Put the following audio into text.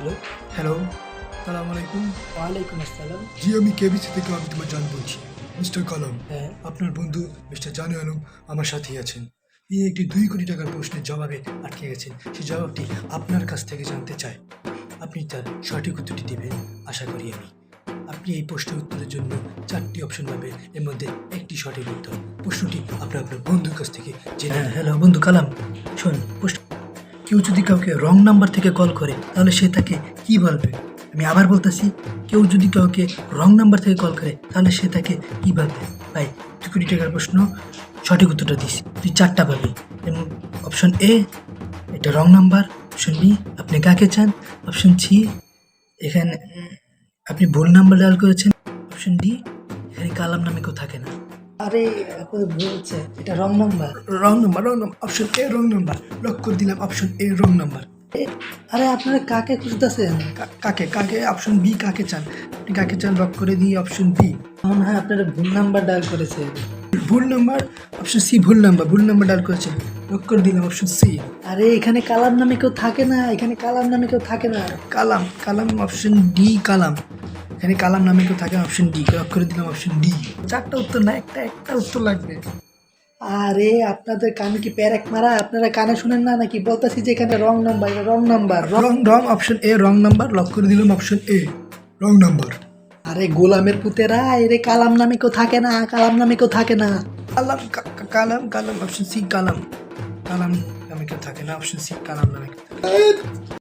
Hello hello সালাম আলাইকুম ওয়ালাইকুম আসসালাম জি আমি কেবিসি থেকে আমি তোমার জান বলছি মিস্টার কালাম হ্যাঁ। আপনার বন্ধু মিস্টার জানু আলম আমার সাথেই আছেন তিনি একটি দুই কোটি টাকার প্রশ্নের জবাবে আটকে গেছেন সেই জবাবটি আপনার কাছ থেকে জানতে চাই আপনি তার সঠিক উত্তরটি দেবেন আশা করি আমি আপনি এই প্রশ্নের উত্তরের জন্য চারটি অপশন পাবেন এর মধ্যে একটি সঠিক উত্তর প্রশ্নটি আপনার আপনার বন্ধুর কাছ থেকে জেনে হ্যাঁ হ্যালো বন্ধু কালাম শোন প্রশ্ন কেউ যদি কাউকে রং নাম্বার থেকে কল করে, তাহলে সে তাকে কি বলবে? আমি আবার বলতেছি, কেউ যদি কাউকে রং নাম্বার থেকে কল করে, তাহলে সে তাকে কি বলবে? ভাই দুই কোটি টাকার প্রশ্ন, সঠিক উত্তরটা দিস। তুই চারটা পাবি। এবং অপশন এ এটা রং নাম্বার অপশন বি আপনি কাকে চান? অপশন সি এখানে আপনি ভুল নাম্বার ডায়াল করেছেন। অপশন ডি এখানে কালাম নামে কেউ থাকে না। আরে এখন ভুল হচ্ছে এটা wrong number wrong number wrong number option A wrong number lock করে দিলাম অপশন এ রং নাম্বার আরে আপনারা কাকে খুঁজতেছেন? কাকে? কাকে? অপশন বি কাকে চান? আপনি কাকে চান লক করে দিই অপশন বি মনে হয় আপনারা ভুল নাম্বার ডায়াল করেছে ভুল নাম্বার অপশন সি ভুল নাম্বার ভুল নাম্বার ডাল করেছেন। লক করে দিলাম অপশন সি আরে এখানে কালাম নামে কেউ থাকে না এখানে কালাম নামে কেউ থাকে না। Kalam Kalam option D Kalam. এখানে কালাম নামে কেউ থাকে অপশন ডি লক করে দিলাম অপশন ডি চারটা উত্তর না একটা একটা উত্তর লাগবে। আরে আপনাদের কানে কি প্যারেক মারা? আপনারা কানে শুনেন না নাকি? বলতেছি যে এখানে wrong number wrong number wrong wrong option A wrong number lock করে দিলাম অপশন এ রং নাম্বার আরে গোলামের পুতেরা এরে কালাম নামে কেউ থাকে না কালাম নামে কেউ থাকে না। কালাম কালাম কালাম অপশন সি কালাম। কালাম নামে কেউ থাকে না অপশন সি কালাম নামে কেউ থাকে।